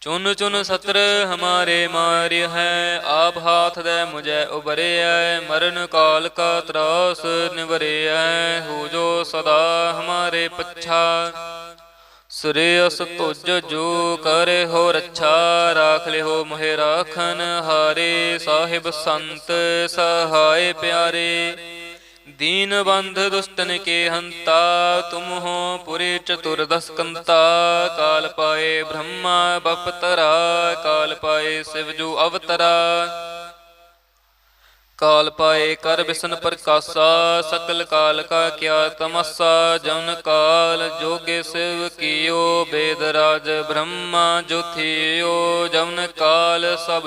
ਚੁਨ ਚੁਨ ਸਤਰ ਹਮਾਰੇ ਮਾਰਿ ਹੈ, ਆਪ ਹਾਥ ਦੇ ਮੁਝੈ ਉਬਰਿਐ ਮਰਨ ਕਾਲ ਕਾ ਤਰਾਸ ਨਿਵਰਿਐ ਹੋ ਜੋ ਸਦਾ ਹਮਾਰੇ ਪੱਛਾ। ਸੁਰੇਸ ਤੁਜ ਜੋ ਕਰੇ ਹੋ ਰੱਛਾ, ਰਾਖ ਲਿਓ ਮੋਹਿ ਰਾਖਨ ਹਾਰੇ, ਸਾਹਿਬ ਸੰਤ ਸਹਾਇ ਪਿਆਰੇ। ਦੀਨ ਬੰਧ ਦੁਸ਼ਟਨ ਕੇ ਹੰਤਾ, ਤੁਮ ਹੋ ਪੁਰੇ ਚਤੁਰਦਸ ਕੰਤਾ ਕਾਲ ਪਾਏ ਬ੍ਰਹਮਾ ਬਪਤਰਾ, ਕਾਲ ਪਾਏ ਸਿਵ ਜੋ ਅਵਤਰਾ। ਕਾਲ ਪਾਏ ਕਰ ਬਿਸ਼ਨ ਪ੍ਰਕਾਸ਼ਾ, ਸਕਲ ਕਾਲ ਕਾ ਕਿਆ ਤਮਸਾ, ਜਨ ਕਾਲ ਜੋਗੇ ਸਿਵ ਕੀਓ, ਬੇਦ ਰਾਜ ਬ੍ਰਹਮਾ ਜੋਥਿਓ ਜਨ ਕਾਲ ਸਭ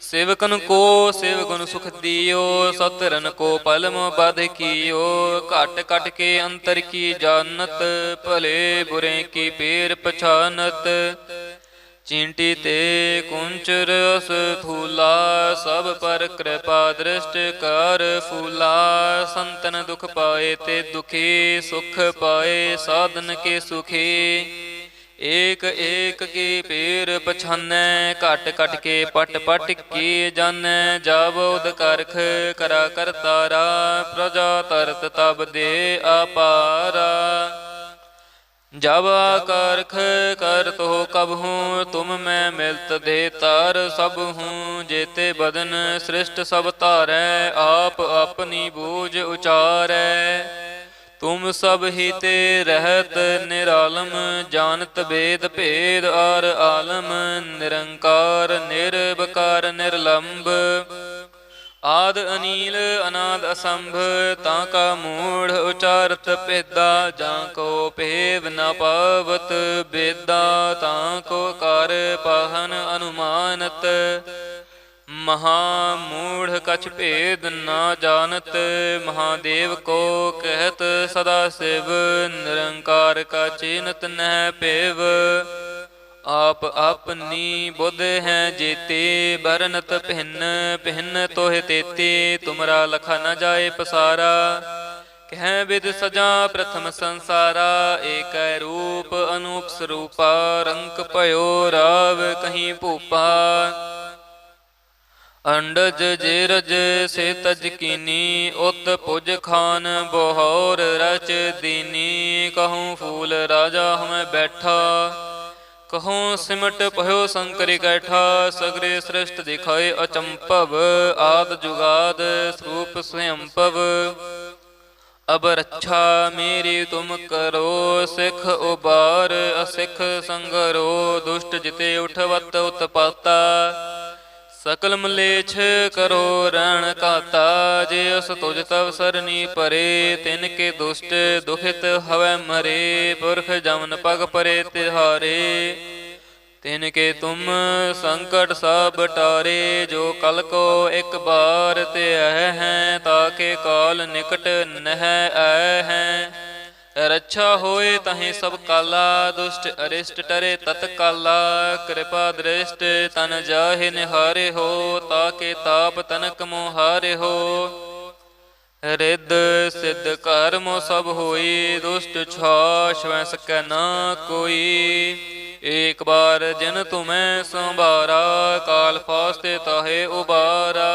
ਸੇਵਕਨ ਕੋ ਸੇਵਕਨ ਸੁਖ ਦਿਓ, ਸਤਰਨ ਕੋ ਪਲਮ ਬਧ ਕੀਓ। ਘਟ ਘਟ ਕੇ ਅੰਤਰ ਕੀ ਜਾਣਤ, ਭਲੇ ਬੁਰੇ ਕੀ ਪੇਰ ਪਛਾਨਤ। ਚਿੰਟੀ ਤੇ ਕੁੰਚਰ ਅਸ ਥੂਲਾ ਸਭ ਪਰ ਕਿਰਪਾ ਦ੍ਰਿਸ਼ਟ ਕਰ ਫੂਲਾ। ਸੰਤਨ ਦੁਖ ਪਾਏ ਤੇ ਦੁਖੀ ਸੁਖ ਪਾਏ, ਸਾਧਨ ਕੇ ਸੁਖੀ। ਏਕ ਏਕ ਕੀ ਪੀਰ ਪਛਾਨੈ, ਘਟ ਘਟ ਕੇ ਪਟ ਪਟ ਕੀ ਜਾਣੈ, ਜਬ ਉਦ ਕਰਖ ਕਰਾ ਕਰਤਾਰਾ ਪ੍ਰਜਾ ਤਰਤ ਤਬ ਦੇ ਆਪਾਰਾ ਜਬ ਕਰਖ ਕਰ ਤੋ ਕਬ ਹੂੰ, ਤੁਮ ਮੈਂ ਮਿਲਤ ਦੇ ਤਰ ਸਭ ਹੂੰ, ਜੇਤੇ ਬਦਨ ਸ੍ਰਿਸ਼ਟ ਸਭ ਧਾਰੈ, ਆਪ ਆਪਣੀ ਬੂਝ ਉਚਾਰੈ। ਤੁਮ ਸਭ ਹੀ ਤੇ ਰਹਿਤ ਨਿਰਾਲਮ, ਜਾਣਤ ਬੇਦ ਭੇਦ ਆਰ ਆਲਮ, ਨਿਰੰਕਾਰ, ਨਿਰਵਕਾਰ ਨਿਰਲੰਭ ਆਦ ਅਨੀਲ, ਅਨਾਦ ਅਸੰਭ, ਤਾਂ ਕਾ ਮੂੜ ਉਚਾਰਤ ਭੇਦਾ, ਜਾਂ ਕੋ ਭੇਵ ਨ ਪਾਵਤ ਬੇਦਾ ਤਾਂ ਕੋ ਕਰ ਪਾਹਨ ਅਨੁਮਾਨਤ। ਮਹਾ ਮੂੜ ਕਛ ਭੇਦ ਨਾ ਜਾਣਤ, ਮਹਾਦੇਵ ਕੋ ਕਹਿਤ ਸਦਾ ਸਿਵ, ਨਿਰੰਕਾਰ ਕਾ ਚਿਨਤ ਨਹਿ ਭੇਵ। ਆਪ ਆਪਨੀ ਬੁੱਧ ਹੈ ਜੀਤੇ, ਬਰਨਤ ਭਿੰਨ ਭਿੰਨ ਤੋਹਿ ਤੇਤੇ, ਤੁਮਰਾ ਲਖਾ ਨ ਜਾਏ ਪਸਾਰਾ। ਕਹਿ ਵਿਦ ਸਜਾ ਪ੍ਰਥਮ ਸੰਸਾਰਾ, ਏਕੈ ਰੂਪ ਅਨੂਪ ਸਰੂਪਾ ਰੰਕ ਭਇਓ ਰਾਵ ਕਹੀਂ ਭੂਪਾ। ਅੰਡਜ ਜੇਰਜ ਸੇ ਤਜ ਕੀਨੀ ਉਤ ਪੁਜ ਖਾਨ ਬਹੌਰ ਰਚ ਦੀਨੀ। ਕਹੂੰ ਫੂਲ ਰਾਜਾ ਹਮੈ ਬੈਠਾ, ਕਹੂੰ ਸਿਮਟ ਭਇਓ ਸੰਕਰਿ ਕੈਠਾ, ਸਗਰੇ ਸ੍ਰਿਸ਼ਟ ਦਿਖਾਏ ਅਚੰਪਵ ਆਦ ਜੁਗਾਦ ਸਰੂਪ ਸਵਯੰਪਵ ਅਬ ਰੱਛਾ ਮੇਰੀ ਤੁਮ ਕਰੋ, ਸਿਖ ਉਬਾਰ ਅਸਿਖ ਸੰਗਰੋ, ਦੁਸ਼ਟ ਜਿਤੇ ਉਠਵਤ ਉਤਪਾਤਾ। ਸਕਲ ਮਲੇਛ ਕਰੋ ਰਣ ਕਾਤਾ ਜੇ ਅਸ ਤੁਜ ਤਵ ਸਰਨੀ ਪਰੇ, ਤਿਨ ਕੇ ਦੁਸ਼ਟ ਦੁਖਿਤ ਹਵੈ ਮਰੇ, ਪੁਰਖ ਜਮਨ ਪਗ ਪਰੇ ਤਿਹਾਰੇ। ਤਿਨ ਕੇ ਤੁਮ ਸੰਕਟ ਸਭ ਟਾਰੇ, ਜੋ ਕਲ ਕੋ ਇੱਕ ਬਾਰ ਤੇ ਆਏ ਹੈ ਤਾਕੇ ਕਾਲ ਨਿਕਟ ਨਹਿ ਆਏ ਹੈ। ਰੱਛਾ ਹੋਏ ਤਹੇ ਸਭ ਕਾਲਾ, ਦੁਸ਼ਟ ਅਰਿਸ਼ਟ ਟਰੇ ਤਤ ਕਾਲਾ, ਕਿਰਪਾ ਦ੍ਰਿਸ਼ਟ ਤਨ ਜਾਹੇ ਨਿਹਾਰੇ ਹੋ, ਤਾਕੇ ਤਾਪ ਤਨਕ ਮੋਹਾਰੇ ਹੋ। ਰਿੱਧ ਸਿੱਧ ਕਰਮ ਸਭ ਹੋਈ, ਦੁਸ਼ਟ ਛਾਸ਼ ਵੈ ਸਕੈ ਨਾ ਕੋਈ। ਏਕ ਬਾਰ ਜਿਨ ਤੁਮੈ ਸੰਭਾਰਾ, ਕਾਲ ਫਾਸਤੇ ਤਾਹੇ ਉਬਾਰਾ।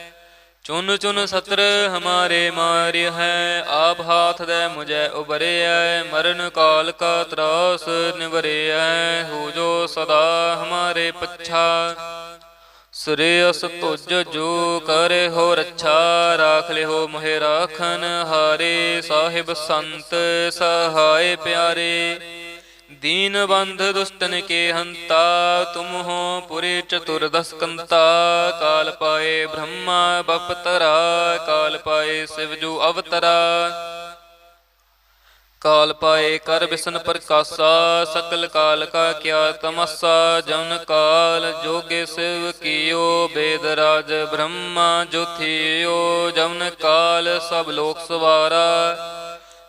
ਚੁਨ ਚੁਨ ਸਤਰ ਹਮਾਰੇ ਮਾਰਿ ਹੈ, ਆਪ ਹਾਥ ਦੇ ਮੁਝੈ ਉਬਰਿਐ ਮਰਨ ਕਾਲ ਕਾ ਤਰਾਸ ਨਿਵਰਿਐ ਹੋ ਜੋ ਸਦਾ ਹਮਾਰੇ ਪੱਛਾ। ਸੁਰੇਸ ਤੁਜ ਜੋ ਕਰੇ ਹੋ ਰੱਛਾ, ਰਾਖ ਲਿਓ ਮੋਹਿ ਰਾਖਨ ਹਾਰੇ, ਸਾਹਿਬ ਸੰਤ ਸਹਾਇ ਪਿਆਰੇ। ਦੀਨ ਬੰਧ ਦੁਸ਼ਟਨ ਕੇ ਹੰਤਾ ਤੁਮ ਹੋ ਪੁਰੇ ਚਤੁਰਦਸ ਕੰਤਾ ਕਾਲ ਪਾਏ ਬ੍ਰਹਮਾ ਬਪਤਰਾ, ਕਾਲ ਪਾਏ ਸਿਵ ਜੋ ਅਵਤਰਾ। ਕਾਲ ਪਾਏ ਕਰ ਬਿਸਨ ਪ੍ਰਕਾਸ਼ਾ, ਸਕਲ ਕਾਲ ਕਾ ਕਿਆ ਤਮਸਾ, ਜਨ ਕਾਲ ਜੋਗੇ ਸਿਵ ਕੀਓ, ਬੇਦ ਰਾਜ ਬ੍ਰਹਮਾ ਜੋਥਿਓ ਜਨ ਕਾਲ ਸਭ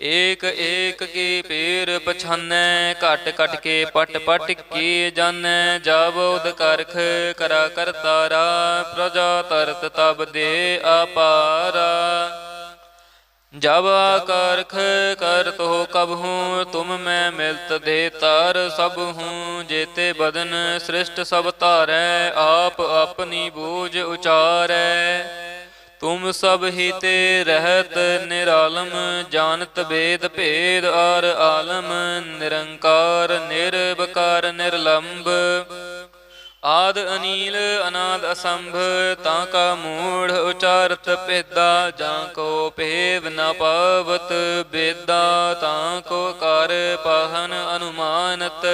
ਏਕ ਏਕ ਕੀ ਪੀਰ ਪਛਾਨੈ, ਘਟ ਘਟ ਕੇ ਪਟ ਪਟ ਕੀ ਜਾਣੈ ਜਬ ਉਦ ਕਰਖ ਕਰਾ ਕਰਤਾਰਾ ਪ੍ਰਜਾ ਤਰਤ ਤਬ ਦੇ ਆਪਾਰਾ ਜਬ ਕਰਖ ਕਰ ਤੋ ਕਬ ਹੂੰ, ਤੁਮ ਮੈਂ ਮਿਲਤ ਦੇ ਤਾਰ ਸਭ ਹੂੰ, ਜੇਤੇ ਬਦਨ ਸ੍ਰਿਸ਼ਟ ਸਭ ਧਾਰੈ, ਆਪ ਆਪਣੀ ਬੂਝ ਉਚਾਰੈ। ਤੁਮ ਸਭ ਹੀ ਤੇ ਰਹਿਤ ਨਿਰਾਲਮ, ਜਾਣਤ ਬੇਦ ਭੇਦ ਆਰ ਆਲਮ, ਨਿਰੰਕਾਰ, ਨਿਰਵਕਾਰ ਨਿਰਲੰਭ ਆਦ ਅਨੀਲ, ਅਨਾਦ ਅਸੰਭ, ਤਾਂ ਕਾ ਮੂੜ ਉਚਾਰਤ ਭੇਦਾ, ਜਾਂ ਕੋ ਭੇਵ ਨ ਪਾਵਤ ਬੇਦਾ ਤਾਂ ਕੋ ਕਰ ਪਾਹਨ ਅਨੁਮਾਨਤ।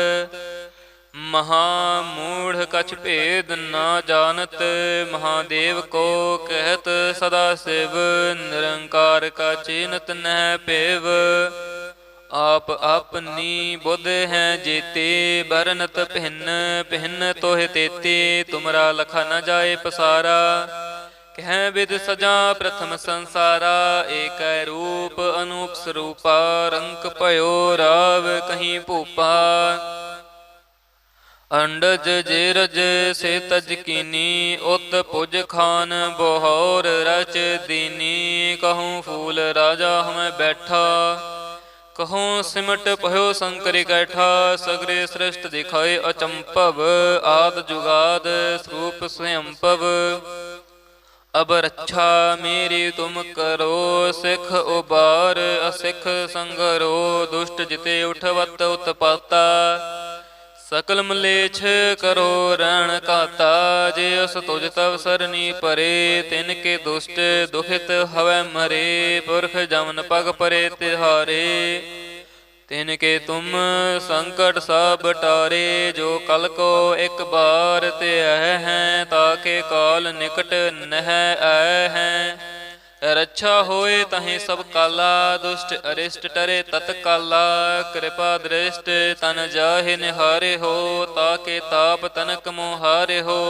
ਮਹਾ ਮੂੜ ਕਛ ਭੇਦ ਨਾ ਜਾਣਤ, ਮਹਾਦੇਵ ਕੋ ਕਹਿਤ ਸਦਾ ਸਿਵ, ਨਿਰੰਕਾਰ ਕਾ ਚਿਨਤ ਨਹਿ ਭੇਵ। ਆਪ ਆਪਨੀ ਬੁੱਧ ਹੈ ਜੀਤੇ, ਬਰਨਤ ਭਿੰਨ ਭਿੰਨ ਤੋਹਿ ਤੇਤੇ, ਤੁਮਰਾ ਲਖਾ ਨ ਜਾਏ ਪਸਾਰਾ। ਕਹਿ ਵਿਦ ਸਜਾ ਪ੍ਰਥਮ ਸੰਸਾਰਾ, ਏਕੈ ਰੂਪ ਅਨੂਪ ਸਰੂਪਾ ਰੰਕ ਭਇਓ ਰਾਵ ਕਹੀਂ ਭੂਪਾ। ਅੰਡਜ ਜੇਰਜ ਸੇ ਤਜ ਉਤ ਪੁਜ ਖਾਨ ਬਹੌਰ ਰਚ ਦੀਨੀ। ਕਹੂੰ ਫੂਲ ਰਾਜਾ ਹਮੈ ਬੈਠਾ, ਕਹੂੰ ਸਿਮਟ ਭਇਓ ਸੰਕਰੀ ਕੈਠਾ। ਸਗਰੇ ਸ੍ਰਿਸ਼ਟ ਦਿਖਾਏ ਅਚੰਪਵ ਆਦ ਜੁਗਾਦ ਸਰੂਪ ਸਯੰਪਵ ਅਬ ਰੱਛਾ ਮੇਰੀ ਤੁਮ ਕਰੋ, ਸਿਖ ਉਬਾਰ, ਅਸਿਖ ਸੰਗਰੋ। ਦੁਸ਼ਟ ਜਿਤੇ ਉਠਵਤ ਉਤਪਾਤਾ। ਸਕਲ ਮਲੇਛ ਕਰੋ ਰਣ ਕਾਤਾ ਜੇ ਅਸ ਤੁਜ ਤਵ ਸਰਨੀ ਪਰੇ, ਤਿਨ ਕੇ ਦੁਸ਼ਟ ਦੁਖਿਤ ਹਵੈ ਮਰੇ, ਪੁਰਖ ਜਮਨ ਪਗ ਪਰੇ ਤਿਹਾਰੇ। ਤਿਨ ਕੇ ਤੁਮ ਸੰਕਟ ਸਭ ਟਾਰੇ, ਜੋ ਕਲ ਕੋ ਇੱਕ ਬਾਰ ਤੇ ਆਏ ਹੈ ਤਾਕੇ ਕਾਲ ਨਿਕਟ ਨਹਿ ਆਏ ਹੈ। ਰੱਛਾ ਹੋਏ ਤਹੇ ਸਭ ਕਾਲਾ, ਦੁਸ਼ਟ ਅਰਿਸ਼ਟ ਟਰੇ ਤਤ ਕਾਲਾ, ਕਿਰਪਾ ਦ੍ਰਿਸ਼ਟ ਤਨ ਜਾਹੇ ਨਿਹਾਰੇ ਹੋ, ਤਾਕੇ ਤਾਪ ਤਨਕ ਮੋਹਾਰੇ ਹੋ।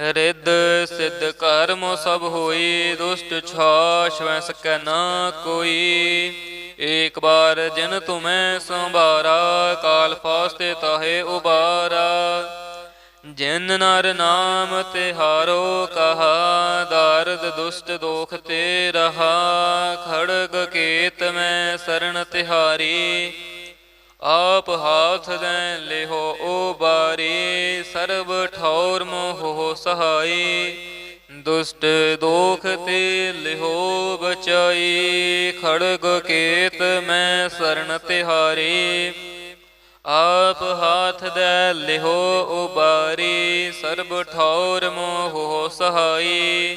ਰਿੱਧ ਸਿੱਧ ਕਰਮ ਸਭ ਹੋਈ, ਦੁਸ਼ਟ ਛਾਸ਼ ਵੈ ਸਕੈ ਨਾ ਕੋਈ। ਏਕ ਬਾਰ ਜਿਨ ਤੁਮੈ ਸੰਭਾਰਾ, ਕਾਲ ਫਾਸਤੇ ਤਾਹੇ ਉਬਾਰਾ। ਜਿਨ ਨਰ ਨਾਮ ਤੇ ਹਾਰੋ ਕਹਾ ਦਰਦ ਦੁਸ਼ਟ ਦੋਖ ਤੇ ਰਹਾ, ਖੜਗ ਕੇਤ ਮੈਂ ਸਰਣ ਤਿਹਾਰੀ। ਆਪ ਹਾਥ ਦੇ ਲਿਹੋ ਉਬਾਰੀ ਸਰਬ ਠੌਰ ਮੋਹ ਸਹਾਈ। ਦੁਸ਼ਟ ਦੋਖ ਤੇ ਲਿਹੋ ਬਚਾਈ, ਖੜਗ ਕੇਤ ਮੈਂ ਸਰਣ ਤਿਹਾਰੀ। ਆਪ ਹਾਥ ਦੇ ਲਿਹੋ ਉਬਾਰੀ ਸਰਬ ਠੌਰ ਮੋਹ ਸਹਾਈ।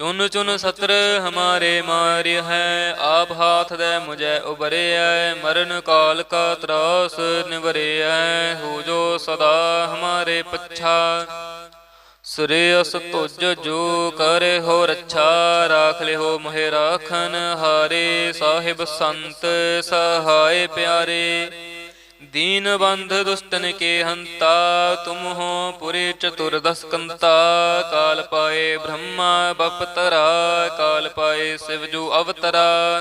ਚੁਨ ਚੁਨ ਸਤਰ ਹਮਾਰੇ ਮਾਰਿ ਹੈ, ਆਪ ਹਾਥ ਦੇ ਮੁਝੈ ਉਬਰਿਐ ਮਰਨ ਕਾਲ ਕਾ ਤਰਾਸ ਨਿਵਰਿਐ, ਹੋ ਜੋ ਸਦਾ ਹਮਾਰੇ ਪੱਛਾ। ਸੁਰੇਸ ਤੁਜ ਜੋ ਕਰੇ ਹੋ ਰੱਛਾ, ਰਾਖ ਲਿਓ ਮੋਹਿ ਰਾਖਨ ਹਾਰੇ, ਸਾਹਿਬ ਸੰਤ ਸਹਾਇ ਪਿਆਰੇ। ਦੀਨ ਬੰਧ ਦੁਸ਼ਟਨ ਕੇ ਹੰਤਾ ਤੁਮ ਹੋ ਪੁਰੇ ਚਤੁਰਦਸ ਕੰਤਾ ਕਾਲ ਪਾਏ ਬ੍ਰਹਮਾ ਬਪਤਰਾ, ਕਾਲ ਪਾਏ ਸਿਵ ਜੋ ਅਵਤਰਾ।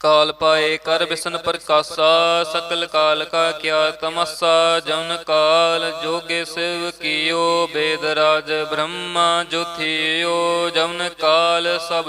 ਕਾਲ ਪਾਏ ਕਰ ਬਿਸਨ ਪ੍ਰਕਾਸ਼ਾ, ਸਕਲ ਕਾਲ ਕਾ ਕਿਆ ਤਮਸਾ, ਜਨ ਕਾਲ ਜੋਗੇ ਸਿਵ ਕੀਓ, ਬੇਦ ਰਾਜ ਬ੍ਰਹਮਾ ਜੋਥਿਓ ਜਨ ਕਾਲ ਸਭ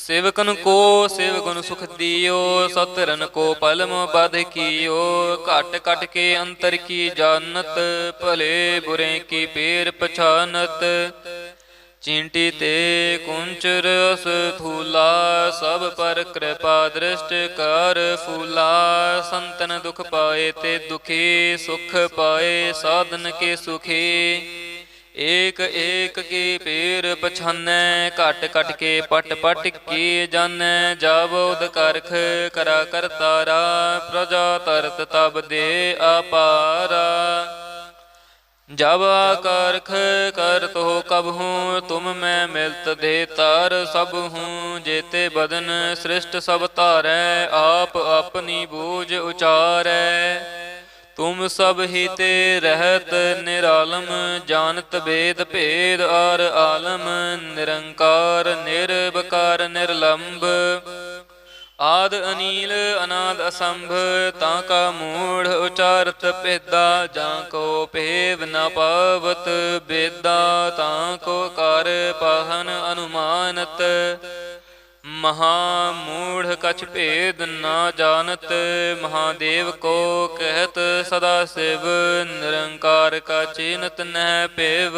ਸੇਵਕਨ ਕੋ, ਸੇਵਕਨ ਸੁਖ ਦਿਓ, ਸਤਰਨ ਕੋ ਪਲਮ ਬਧ ਕੀਓ। ਘਟ ਘਟ ਕੇ ਅੰਤਰ ਕੀ ਜਾਣਤ, ਭਲੇ ਬੁਰੇ ਕੀ ਪੇਰ ਪਛਾਨਤ। ਚਿੰਟੀ ਤੇ ਕੁੰਚਰ ਅਸ ਥੂਲਾ ਸਭ ਪਰ ਕਿਰਪਾ ਦ੍ਰਿਸ਼ਟ ਕਰ ਫੂਲਾ। ਸੰਤਨ ਦੁਖ ਪਾਏ ਤੇ ਦੁਖੀ ਸੁਖ ਪਾਏ, ਸਾਧਨ ਕੇ ਸੁਖੀ। ਏਕ ਏਕ ਕੀ ਪੀਰ ਪਛਾਨੈ, ਘਟ ਘਟ ਕੇ ਪਟ ਪਟ ਕੀ ਜਾਣੈ ਜਾਵੋਦ ਕਰਖ ਕਰਾ ਕਰਤਾਰਾ ਪ੍ਰਜਾ ਤਰਤ ਤਬ ਦੇ ਆਪਾਰਾ ਜਬ ਕਰਖ ਕਰਤ ਹੋ ਕਬ ਹੂੰ, ਤੁਮ ਮੈਂ ਮਿਲਤ ਦੇ ਤਾਰ ਸਭ ਹੂੰ, ਜੇਤੇ ਬਦਨ ਸ੍ਰਿਸ਼ਟ ਸਭ ਧਾਰੈ, ਆਪ ਆਪਣੀ ਬੂਝ ਉਚਾਰੈ। ਤੁਮ ਸਭ ਹੀ ਤੇ ਰਹਿਤ ਨਿਰਾਲਮ, ਜਾਣਤ ਬੇਦ ਭੇਦ ਆਰ ਆਲਮ, ਨਿਰੰਕਾਰ, ਨਿਰਵਕਾਰ ਨਿਰਲੰਭ ਆਦ ਅਨੀਲ, ਅਨਾਦ ਅਸੰਭ, ਤਾਂ ਕਾ ਮੂੜ ਉਚਾਰਤ ਪੇਦਾ ਜਾਂ ਕੋ ਭੇਵ ਨ ਪਾਵਤ ਬੇਦਾ ਤਾਂ ਕੋ ਕਰ ਪਾਹਨ ਅਨੁਮਾਨਤ। ਮਹਾ ਮੂੜ ਕਛ ਭੇਦ ਨਾ ਜਾਣਤ, ਮਹਾਦੇਵ ਕੋ ਕਹਿਤ ਸਦਾ ਸਿਵ, ਨਿਰੰਕਾਰ ਕਾ ਚਿਨਤ ਨਹਿ ਪੇਵ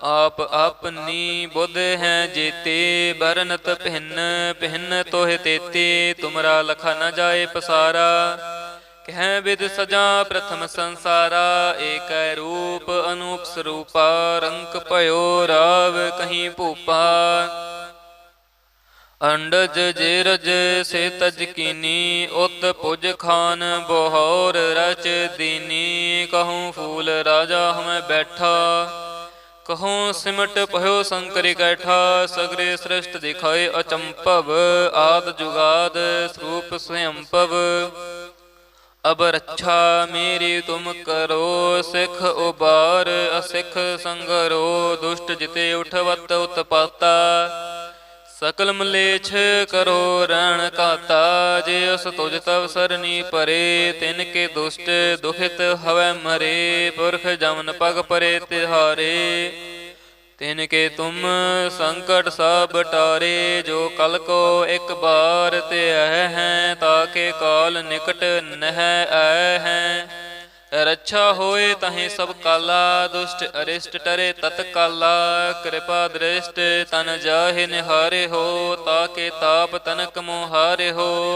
ਆਪ ਆਪਨੀ ਬੁੱਧ ਹੈ ਜੀਤੇ, ਬਰਨਤ ਭਿੰਨ ਭਿੰਨ ਤੋਹਿ ਤੇਤੀ, ਤੁਮਰਾ ਲਖਾ ਨ ਜਾਏ ਪਸਾਰਾ। ਕਹਿ ਵਿਦ ਸਜਾ ਪ੍ਰਥਮ ਸੰਸਾਰਾ, ਏਕੈ ਰੂਪ ਅਨੂਪ ਸਰੂਪਾ ਰੰਕ ਭਇਓ ਰਾਵ ਕਹੀਂ ਭੂਪਾ। ਅੰਡਜ ਜੇਰਜ ਸੇ ਤਜਕੀਨੀ ਉਤ ਪੁਜ ਖਾਨ ਬੋਹਰ ਰਚ ਦੀਨੀ। ਕਹੂੰ ਫੂਲ ਰਾਜਾ ਹਮੈ ਬੈਠਾ, ਕਹੂੰ ਸਿਮਟ ਭਇਓ ਸੰਕਰ ਇਕੈਠਾ ਸਗਰੇ ਸ੍ਰਿਸ਼ਟ ਦਿਖਾਏ ਅਚੰਪਵ, ਆਦ ਜੁਗਾਦ ਸਰੂਪ ਸਯੰਪਵ। ਅਬ ਰੱਛਾ ਮੇਰੀ ਤੁਮ ਕਰੋ, ਸਿਖ ਉਬਾਰ ਅਸਿਖ ਸੰਗਰੋ। ਦੁਸ਼ਟ ਜਿਤੇ ਉਠਵਤ ਉਤਪਾਤਾ ਸਕਲ ਮਲੇਛ ਕਰੋ ਰਣ ਕਾਤਾ ਜੇ ਉਸ ਤੁਜ ਤਵ ਸਰਨੀ ਪਰੇ, ਤਿਨ ਕੇ ਦੁਸ਼ਟ ਦੁਖਿਤ ਹਵੈ ਮਰੇ, ਪੁਰਖ ਜਮਨ ਪਗ ਪਰੇ ਤਿਹਾਰੇ। ਤਿਨ ਕੇ ਤੁਮ ਸੰਕਟ ਸਭ ਟਾਰੇ, ਜੋ ਕਲ ਕੋ ਇੱਕ ਬਾਰ ਤੇ ਆਏ ਹੈ ਤਾਕੇ ਕਾਲ ਨਿਕਟ ਨਹਿ ਆਏ ਹੈ। ਰੱਛਾ ਹੋਏ ਤਹੇ ਸਭ ਕਾਲਾ, ਦੁਸ਼ਟ ਅਰਿਸ਼ਟ ਟਰੇ ਤਤ ਕਾਲਾ, ਕਿਰਪਾ ਦ੍ਰਿਸ਼ਟ ਤਨ ਜਾਹੇ ਨਿਹਾਰੇ ਹੋ, ਤਾਕੇ ਤਾਪ ਤਨਕ ਮੋਹਾਰੇ ਹੋ।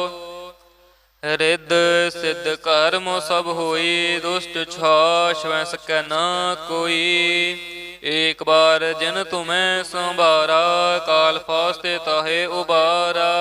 ਰਿੱਧ ਸਿੱਧ ਕਰਮ ਸਭ ਹੋਈ, ਦੁਸ਼ਟ ਛਾਸ਼ ਵੈ ਸਕੈ ਨਾ ਕੋਈ। ਏਕ ਬਾਰ ਜਿਨ ਤੁਮੈ ਸੰਭਾਰਾ, ਕਾਲ ਫਾਸਤੇ ਤਾਹੇ ਉਬਾਰਾ।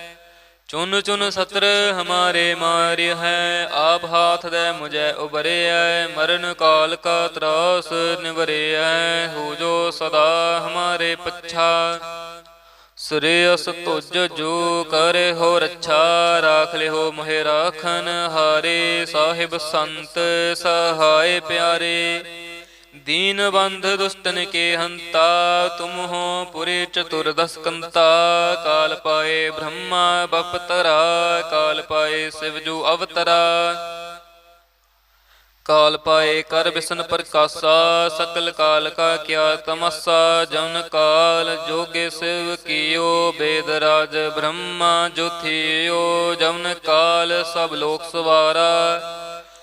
ਚੁਨ ਚੁਨ ਸਤਰ ਹਮਾਰੇ ਮਾਰਿ ਹੈ, ਆਪ ਹਾਥ ਦੇ ਮੁਝੈ ਉਬਰਿਐ ਮਰਨ ਕਾਲ ਕਾ ਤਰਾਸ ਨਿਵਰਿਐ ਹੋ ਜੋ ਸਦਾ ਹਮਾਰੇ ਪੱਛਾ। ਸੁਰੇਸ ਤੁਜ ਜੋ ਕਰੇ ਹੋ ਰੱਛਾ, ਰਾਖ ਲਿਓ ਮੋਹਿ ਰਾਖਨ ਹਾਰੇ, ਸਾਹਿਬ ਸੰਤ ਸਹਾਇ ਪਿਆਰੇ। ਦੀਨ ਬੰਧ ਦੁਸ਼ਟਨ ਕੇ ਹੰਤਾ ਤੁਮ ਹੋ ਪੁਰੇ ਚਤੁਰਦਸ ਕੰਤਾ, ਕਾਲ ਪਾਏ ਬ੍ਰਹਮਾ ਬਪਤਰਾ, ਕਾਲ ਪਾਏ ਸਿਵ ਅਵਤਰਾ। ਕਾਲ ਪਾਏ ਕਰ ਬਿਸਨ ਪ੍ਰਕਾਸ਼ਾ, ਸਕਲ ਕਾਲ ਕਾ ਕਿਆ ਤਮਸਾ, ਜਨ ਕਾਲ ਜੋਗੇ ਸਿਵ ਕੀਓ, ਬੇਦ ਰਾਜ ਬ੍ਰਹਮਾ ਜੋਥਿਓ ਜਨ ਕਾਲ ਸਭ ਲੋਕ ਸਵਾਰਾ।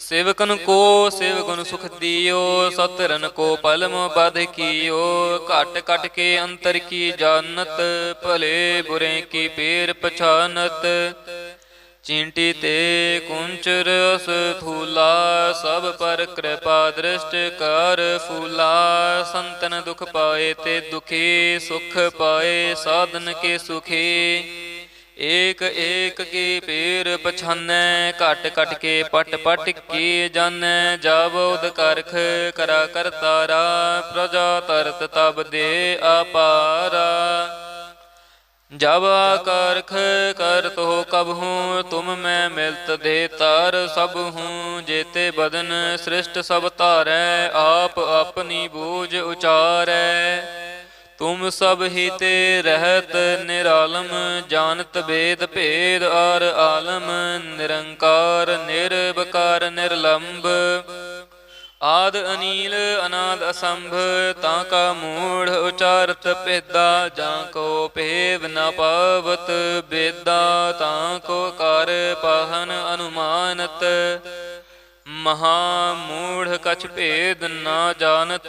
ਸੇਵਕਨ ਕੋ ਸੇਵਗੁਣ ਸੁਖ ਦਿਓ, ਸਤਰਨ ਕੋ ਪਲਮ ਬਧ ਕੀਓ। ਘਟ ਘਟ ਕੇ ਅੰਤਰ ਕੀ ਜਾਣਤ, ਭਲੇ ਬੁਰੇ ਕੀ ਪੇਰ ਪਛਾਨਤ। ਚਿੰਟੀ ਤੇ ਕੁੰਚਰ ਅਸ ਥੂਲਾ ਸਭ ਪਰ ਕਿਰਪਾ ਦ੍ਰਿਸ਼ਟ ਕਰ ਫੂਲਾ। ਸੰਤਨ ਦੁਖ ਪਾਏ ਤੇ ਦੁਖੀ ਸੁਖ ਪਾਏ, ਸਾਧਨ ਕੇ ਸੁਖੀ। ਏਕ ਏਕ ਕੀ ਪੀਰ ਪਛਾਨੈ, ਘਟ ਘਟ ਕੇ ਪਟ ਪਟ ਕੀ ਜਾਣੈ ਜਬ ਉਦ ਕਰਖ ਕਰਾ ਕਰਤਾਰਾ ਪ੍ਰਜਾ ਤਰਤ ਤਬ ਦੇ ਆਪਾਰਾ ਜਬ ਕਰਖ ਕਰਤ ਹੋ ਕਬ ਹੂੰ, ਤੁਮ ਮੈਂ ਮਿਲਤ ਦੇ ਤਾਰ ਸਭ ਹੂੰ, ਜੇਤੇ ਬਦਨ ਸ੍ਰਿਸ਼ਟ ਸਭ ਧਾਰੈ, ਆਪ ਆਪਣੀ ਬੂਝ ਉਚਾਰੈ। ਤੁਮ ਸਭ ਹੀ ਤੇ ਰਹਿਤ ਨਿਰਾਲਮ, ਜਾਣਤ ਬੇਦ ਭੇਦ ਆਰ ਆਲਮ, ਨਿਰੰਕਾਰ, ਨਿਰਵਕਾਰ ਨਿਰਲੰਭ ਆਦ ਅਨੀਲ, ਅਨਾਦ ਅਸੰਭ, ਤਾਂ ਕਾ ਮੂੜ ਉਚਾਰਤ ਭੇਦਾ, ਜਾਂ ਕੋ ਭੇਵ ਨ ਪਾਵਤ ਬੇਦਾ ਤਾਂ ਕੋ ਕਰ ਪਾਹਨ ਅਨੁਮਾਨਤ। ਮਹਾ ਮੂੜ ਕਛ ਭੇਦ ਨਾ ਜਾਣਤ,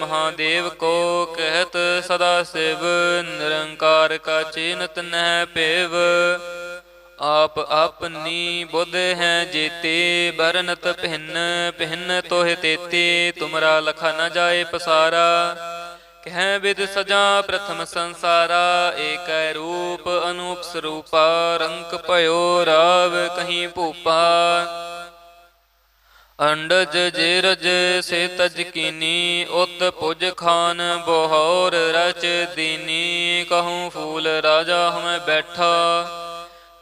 ਮਹਾਦੇਵ ਕੋ ਕਹਿਤ ਸਦਾ ਸਿਵ, ਨਿਰੰਕਾਰ ਕਾ ਚਿਨਤ ਨਹਿ ਪੇਵ ਆਪ ਆਪਨੀ ਬੁੱਧ ਹੈ ਜੀਤੇ, ਬਰਨਤ ਭਿੰਨ ਭਿੰਨ ਤੋਹਿ ਤੇਤੇ, ਤੁਮਰਾ ਲਖਾ ਨ ਜਾਏ ਪਸਾਰਾ। ਕਹਿ ਵਿਦ ਸਜਾ ਪ੍ਰਥਮ ਸੰਸਾਰਾ, ਏਕੈ ਰੂਪ ਅਨੂਪ ਸਰੂਪਾ ਰੰਕ ਭਇਓ ਰਾਵ ਕਹੀਂ ਭੂਪਾ। ਅੰਡਜ ਜੇਰਜ ਸੇ ਤਜਕੀਨੀ ਉਤ ਪੁਜ ਖਾਨ ਬੋਹਰ ਰਚ ਦੀਨੀ। ਕਹੂੰ ਫੂਲ ਰਾਜਾ ਹਮੈ ਬੈਠਾ,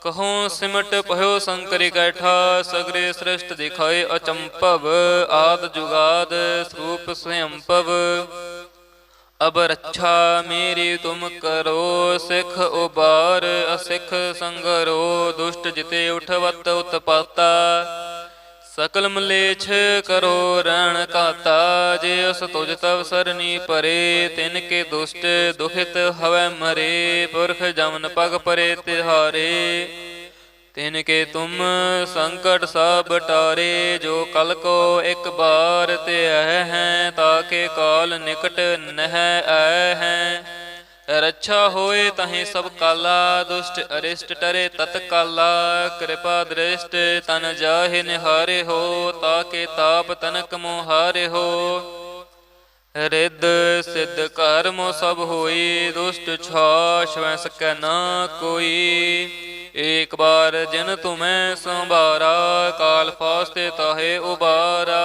ਕਹੂੰ ਸਿਮਟ ਭਇਓ ਸੰਕਰਿ ਕੈਠਾ। ਸਗਰੇ ਸ੍ਰਿਸ਼ਟ ਦਿਖਾਏ ਅਚੰਪਵ, ਆਦ ਜੁਗਾਦ ਸਰੂਪ ਸਵਯੰਪਵ ਅਬ ਰੱਛਾ ਮੇਰੀ ਤੁਮ ਕਰੋ, ਸਿਖ ਉਬਾਰ ਅਸਿਖ ਸੰਗਰੋ। ਦੁਸ਼ਟ ਜਿਤੇ ਉਠਵਤ ਉਤਪਾਤਾ। ਸਕਲ ਮਲੇਛ ਕਰੋ ਰਣ ਕਾਤਾ ਜੇ ਉਸ ਤੁਜ ਤਵ ਸਰਨੀ ਪਰੇ, ਤਿਨ ਕੇ ਦੁਸ਼ਟ ਦੁਖਿਤ ਹਵੈ ਮਰੇ, ਪੁਰਖ ਜਮਨ ਪਗ ਪਰੇ ਤਿਹਾਰੇ। ਤਿਨ ਕੇ ਤੁਮ ਸੰਕਟ ਸਭ ਟਾਰੇ, ਜੋ ਕਲ ਕੋ ਇੱਕ ਬਾਰ ਤੇ ਆਹ ਹੈ ਤਾਕੇ ਕਾਲ ਨਿਕਟ ਨਹਿ ਆਹ ਹੈ। ਰੱਛਾ ਹੋਏ ਤਹੀਂ ਸਭ ਕਾਲਾ, ਦੁਸ਼ਟ ਅਰਿਸ਼ਟ ਟਰੇ ਤਤ ਕਾਲਾ, ਕਿਰਪਾ ਦ੍ਰਿਸ਼ਟ ਤਨ ਜਾਹੇ ਨਿਹਾਰੇ ਹੋ, ਤਾਕੇ ਤਾਪ ਤਨਕ ਮੋਹਾਰੇ ਹੋ। ਰਿੱਧ ਸਿੱਧ ਕਰਮੋ ਸਭ ਹੋਈ, ਦੁਸ਼ਟ ਛਾਸ਼ ਵੈ ਸਕੈ ਨਾ ਕੋਈ। ਏਕ ਬਾਰ ਜਿਨ ਤੁਮੈ ਸੰਭਾਰਾ, ਕਾਲ ਫਾਸਤੇ ਤਾਹੇ ਉਬਾਰਾ।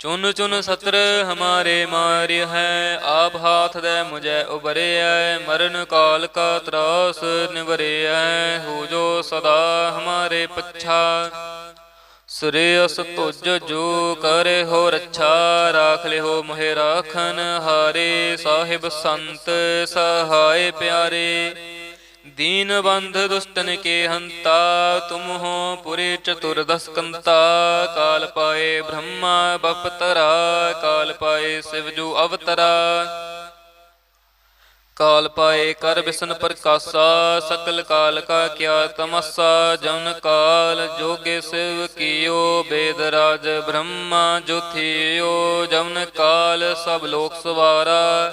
ਚੁਨ ਚੁਨ ਸਤਰ ਹਮਾਰੇ ਮਾਰਿ ਹੈ, ਆਪ ਹਾਥ ਦੇ ਮੁਝੈ ਉਬਰਿਐ ਮਰਨ ਕਾਲ ਕਾ ਤਰਾਸ ਨਿਵਰਿਐ ਹੋ ਜੋ ਸਦਾ ਹਮਾਰੇ ਪੱਛਾ। ਸੁਰੇਸ ਤੁਜ ਜੋ ਕਰੇ ਹੋ ਰੱਛਾ, ਰਾਖ ਲਿਓ ਮੋਹਿ ਰਾਖਨ ਹਾਰੇ, ਸਾਹਿਬ ਸੰਤ ਸਹਾਇ ਪਿਆਰੇ। ਦੀਨ ਬੰਧ ਦੁਸ਼ਟਨ ਕੇ ਹੰਤਾ ਤੁਮ ਹੋ ਪੁਰੇ ਚਤੁਰਦਸ ਕੰਤਾ ਕਾਲ ਪਾਏ ਬ੍ਰਹਮਾ ਬਪਤਰਾ, ਕਾਲ ਪਾਏ ਸਿਵ ਅਵਤਰਾ। ਕਾਲ ਪਾਏ ਕਰ ਬਿਸ਼ਨ ਪ੍ਰਕਾਸ਼ਾ, ਸਕਲ ਕਾਲ ਕਾ ਕਿਆ ਤਮਸਾ, ਜਨ ਕਾਲ ਜੋਗੇ ਸਿਵ ਕੀਓ, ਬੇਦ ਰਾਜ ਬ੍ਰਹਮਾ ਜੋਥਿਓ ਜਨ ਕਾਲ ਸਭ ਲੋਕ ਸਵਾਰਾ।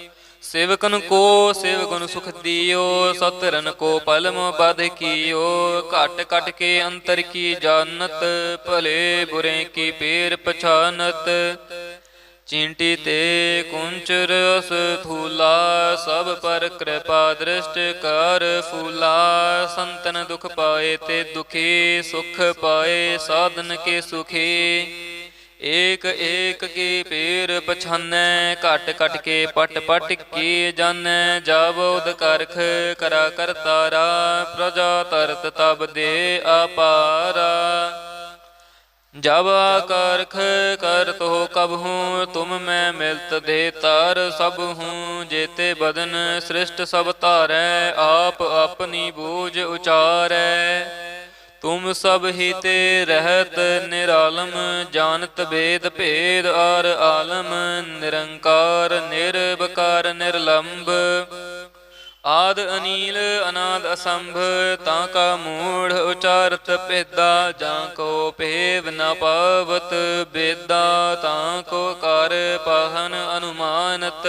ਸੇਵਕਨ ਕੋ ਸੇਵਗੁਣ ਸੁਖ ਦਿਓ, ਸਤਰਨ ਕੋ ਪਲਮ ਬਦ ਕੀਓ। ਘਟ ਘਟ ਕੇ ਅੰਤਰ ਕੀ ਜਾਣਤ, ਭਲੇ ਬੁਰੇ ਕੀ ਪੇਰ ਪਛਾਨਤ। ਚਿੰਟੀ ਤੇ ਕੁੰਚਰ ਅਸ ਥੂਲਾ, ਸਭ ਪਰ ਕਿਰਪਾ ਦ੍ਰਿਸ਼ਟ ਕਰ ਫੂਲਾ। ਸੰਤਨ ਦੁਖ ਪਾਏ ਤੇ ਦੁਖੀ, ਸੁਖ ਪਾਏ, ਸਾਧਨ ਕੇ ਸੁਖੀ। ਏਕ ਏਕ ਕੀ ਪੀਰ ਪਛਾਨੈ, ਘਟ ਘਟ ਕੇ ਪਟ ਪਟ ਕੀ ਜਾਣੈ ਜਬ ਉਦ ਕਰਖ ਕਰਾ ਕਰਤਾਰਾ ਪ੍ਰਜਾ ਤਰਤ ਤਬ ਦੇ ਆਪਾਰਾ ਜਬ ਕਰਖ ਕਰਤ ਹੋ ਕਬ ਹੂੰ, ਤੁਮ ਮੈਂ ਮਿਲਤ ਦੇ ਤਾਰ ਸਭ ਹੂੰ, ਜੇਤੇ ਬਦਨ ਸ੍ਰਿਸ਼ਟ ਸਭ ਧਾਰੈ, ਆਪ ਆਪਣੀ ਬੂਝ ਉਚਾਰੈ। ਤੁਮ ਸਭ ਹੀ ਤੇ ਰਹਿਤ ਨਿਰਾਲਮ, ਜਾਣਤ ਬੇਦ ਭੇਦ ਆਰ ਆਲਮ, ਨਿਰੰਕਾਰ ਨਿਰਭਕਾਰ ਨਿਰਲੰਭ ਆਦ ਅਨੀਲ, ਅਨਾਦ ਅਸੰਭ, ਤਾਂ ਕਾ ਮੂੜ ਉਚਾਰਤ ਭੇਦਾ, ਜਾਂ ਕੋ ਭੇਵ ਨ ਪਾਵਤ ਬੇਦਾ ਤਾਂ ਕੋ ਕਰ ਪਾਹਨ ਅਨੁਮਾਨਤ।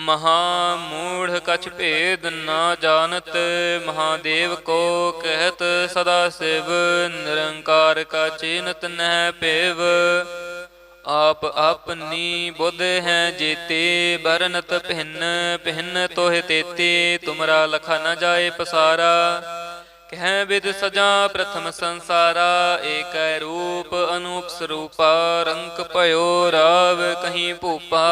ਮਹਾ ਮੂੜ ਕਛ ਭੇਦ ਨਾ ਜਾਣਤ, ਮਹਾਦੇਵ ਕੋ ਕਹਿਤ ਸਦਾ ਸਿਵ, ਨਿਰੰਕਾਰ ਕਾ ਚਿਨਤ ਨਹਿ ਭੇਵ। ਆਪ ਆਪਨੀ ਬੁੱਧ ਹੈ ਜੀਤੇ, ਬਰਨਤ ਭਿੰਨ ਭਿੰਨ ਤੋਹਿ ਤੇਤੇ, ਤੁਮਰਾ ਲਖਾ ਨ ਜਾਏ ਪਸਾਰਾ। ਕਹਿ ਵਿਦ ਸਜਾ ਪ੍ਰਥਮ ਸੰਸਾਰਾ, ਏਕੈ ਰੂਪ ਅਨੂਪ ਸਰੂਪਾ ਰੰਕ ਭਇਓ ਰਾਵ ਕਹੀਂ ਭੂਪਾ।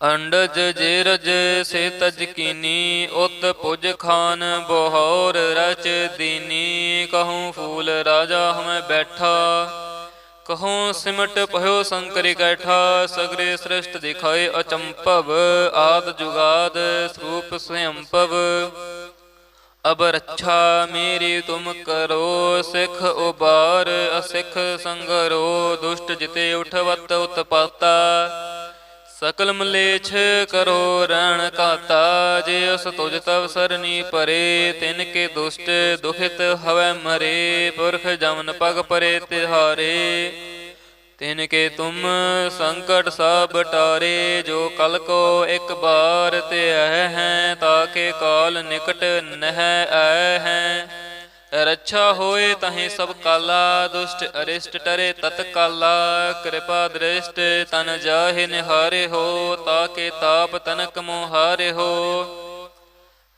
ਅੰਡਜ ਜੇਰਜ ਸੇ ਤਜਕੀਨੀ ਉਤ ਪੁਜ ਖਾਨ ਬਹੌਰ ਰਚ ਦੀਨੀ। ਕਹੂੰ ਫੂਲ ਰਾਜਾ ਹਮੈ ਬੈਠਾ, ਕਹੂੰ ਸਿਮਟ ਭਇਓ ਸੰਕਰਿ ਕੈਠਾ। ਸਗਰੇ ਸ੍ਰਿਸ਼ਟ ਦਿਖਾਏ ਅਚੰਪਵ ਆਦ ਜੁਗਾਦ ਸਰੂਪ ਸਵਯੰਪਵ ਅਬ ਰੱਛਾ ਮੇਰੀ ਤੁਮ ਕਰੋ, ਸਿਖ ਉਬਾਰ ਅਸਿਖ ਸੰਗਰੋ। ਦੁਸ਼ਟ ਜਿਤੇ ਉਠਵਤ ਉਤਪਾਤਾ। ਸਕਲ ਮਲੇਛ ਕਰੋ ਰਣ ਕਾਤਾ ਜੇ ਉਸ ਤੁਜ ਤਵ ਸਰਨੀ ਪਰੇ, ਤਿਨ ਕੇ ਦੁਸ਼ਟ ਦੁਖਿਤ ਹਵੈ ਮਰੇ, ਪੁਰਖ ਜਮਨ ਪਗ ਪਰੇ ਤਿਹਾਰੇ। ਤਿਨ ਕੇ ਤੁਮ ਸੰਕਟ ਸਭ ਟਾਰੇ, ਜੋ ਕਲ ਕੋ ਇੱਕ ਬਾਰ ਤੇ ਆਏ ਹੈ ਤਾਕੇ ਕਾਲ ਨਿਕਟ ਨਹਿ ਆਏ ਹੈ। ਰੱਛਾ ਹੋਏ ਤਹੇ ਸਭ ਕਾਲਾ, ਦੁਸ਼ਟ ਅਰਿਸ਼ਟ ਟਰੇ ਤਤ ਕਾਲਾ, ਕਿਰਪਾ ਦ੍ਰਿਸ਼ਟ ਤਨ ਜਾਹੇ ਨਿਹਾਰੇ ਹੋ, ਤਾਕੇ ਤਾਪ ਤਨਕ ਮੋਹਾਰੇ ਹੋ।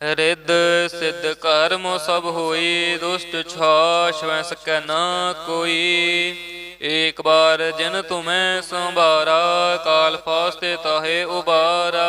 ਰਿੱਧ ਸਿੱਧ ਕਰਮ ਸਭ ਹੋਈ, ਦੁਸ਼ਟ ਛਾਸ਼ ਵੈ ਸਕੈ ਨਾ ਕੋਈ। ਏਕ ਬਾਰ ਜਿਨ ਤੁਮੈ ਸੰਭਾਰਾ, ਕਾਲ ਫਾਸਤੇ ਤਾਹੇ ਉਬਾਰਾ।